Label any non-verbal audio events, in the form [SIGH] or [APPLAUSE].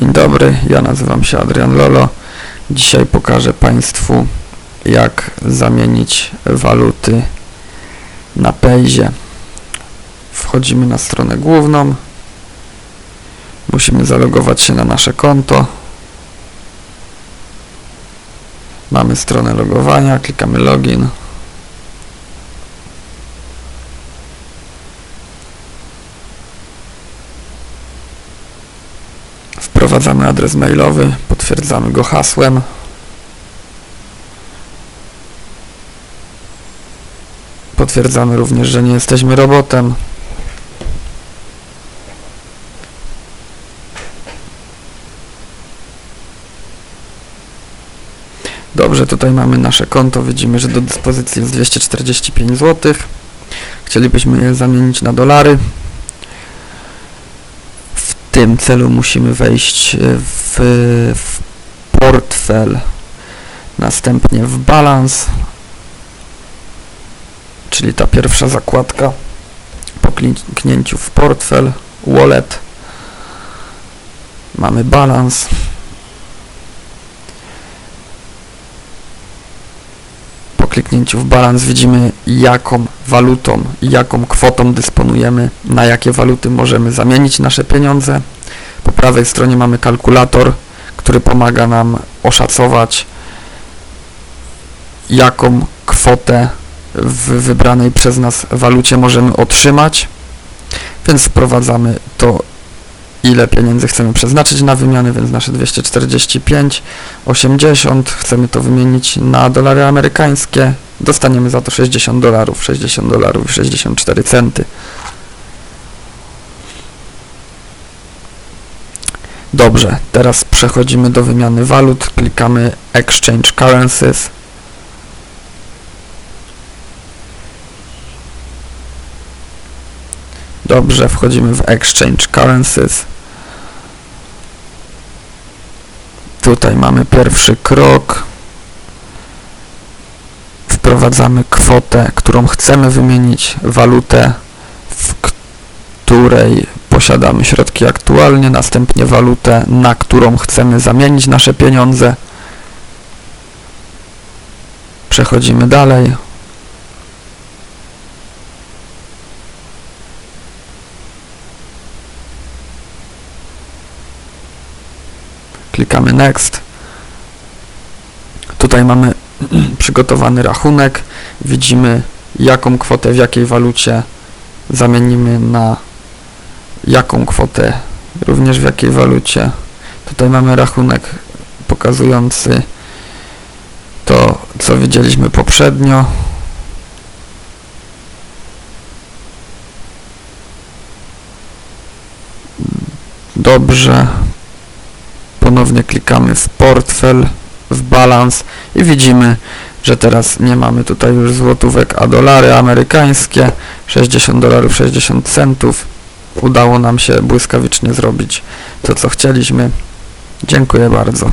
Dzień dobry, ja nazywam się Adrian Lolo. Dzisiaj pokażę Państwu, jak zamienić waluty na Payzie. Wchodzimy na stronę główną. Musimy zalogować się na nasze konto. Mamy stronę logowania, klikamy login. Wprowadzamy adres mailowy, potwierdzamy go hasłem. Potwierdzamy również, że nie jesteśmy robotem. Dobrze, tutaj mamy nasze konto. Widzimy, że do dyspozycji jest 245 zł. Chcielibyśmy je zamienić na dolary. Tym celu musimy wejść e, w, w portfel, następnie w balans, czyli ta pierwsza zakładka. Po kliknięciu w portfel, wallet, mamy balans. Po kliknięciu w balans widzimy jaką walutą i jaką kwotą dysponujemy, na jakie waluty możemy zamienić nasze pieniądze. Po prawej stronie mamy kalkulator, który pomaga nam oszacować jaką kwotę w wybranej przez nas walucie możemy otrzymać. Więc wprowadzamy to ile pieniędzy chcemy przeznaczyć na wymianę, więc nasze 245,80 chcemy to wymienić na dolary amerykańskie. Dostaniemy za to 60 dolarów, 60 dolarów i 64 centy. Dobrze, teraz przechodzimy do wymiany walut, klikamy Exchange Currencies. Dobrze, wchodzimy w Exchange Currencies. Tutaj mamy pierwszy krok. Wprowadzamy kwotę, którą chcemy wymienić, walutę, w której posiadamy środki aktualnie, następnie walutę, na którą chcemy zamienić nasze pieniądze. Przechodzimy dalej. Klikamy Next. Tutaj mamy [CLEARS THROAT] przygotowany rachunek. Widzimy jaką kwotę w jakiej walucie zamienimy na jaką kwotę również w jakiej walucie. Tutaj mamy rachunek pokazujący to, co widzieliśmy poprzednio. Dobrze. Ponownie klikamy w portfel, w balans i widzimy, że teraz nie mamy tutaj już złotówek, a dolary amerykańskie 60 dolarów 60 centów udało nam się błyskawicznie zrobić to, co chcieliśmy. Dziękuję bardzo.